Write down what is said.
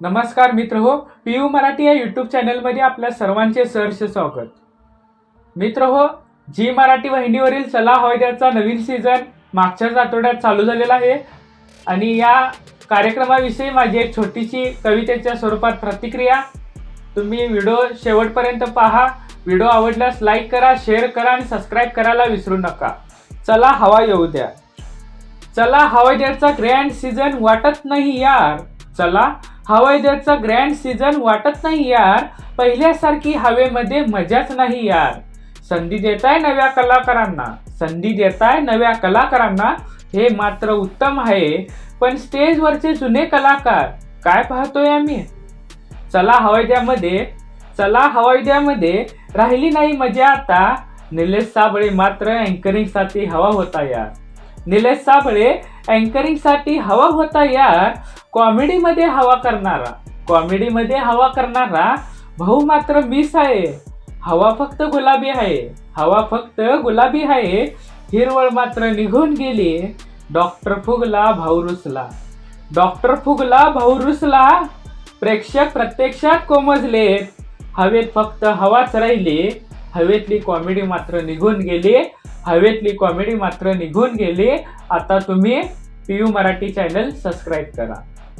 नमस्कार मित्र हो पी यू मराठी या यूट्यूब चॅनलमध्ये आपल्या सर्वांचे सहर्ष स्वागत. मित्र हो जी मराठी वाहिनीवरील चला हवाईद्याचा नवीन सीझन मागच्याच आठवड्यात चालू झालेला आहे. आणि या कार्यक्रमाविषयी माझी एक छोटीशी कवितेच्या स्वरूपात प्रतिक्रिया. तुम्ही व्हिडिओ शेवटपर्यंत पहा. व्हिडिओ आवडल्यास लाईक करा शेअर करा आणि सबस्क्राईब करायला विसरू नका. चला हवा येऊ द्या. चला हवाई द्याचा ग्रँड सीझन वाटत नाही यार. चला हवाई द्याचा ग्रँड सीझन वाटत नाही यार. पहिल्यासारखी हवेमध्ये मजाच नाही यार. संधी देताय नव्या कलाकारांना. संधी देताय नव्या कलाकारांना. हे मात्र उत्तम आहे. पण स्टेजवरचे जुने कलाकार काय पाहतोय आम्ही? चला हवाईद्यामध्ये चला हवाईद्यामध्ये राहिली नाही मजा आता. निलेश साबळे मात्र अँकरिंगसाठी हवा होता यार. निलेश साबळे अँकरिंगसाठी हवा होता यार. कॉमेडीमध्ये हवा करणारा कॉमेडीमध्ये हवा करणारा भाऊ मात्र मिस आहे. हवा फक्त गुलाबी आहे. हवा फक्त गुलाबी आहे. हिरवळ मात्र निघून गेली. डॉक्टर फुगला भाऊ रुसला. डॉक्टर फुगला भाऊ रुसला. प्रेक्षक प्रत्यक्षात कोमजलेत हवेत फक्त हवाच राहिली. हवेतली कॉमेडी मात्र निघून गेली. हवेतली कॉमेडी मात्र निघून गेली. आता तुम्ही P U Marathi channel subscribe करा.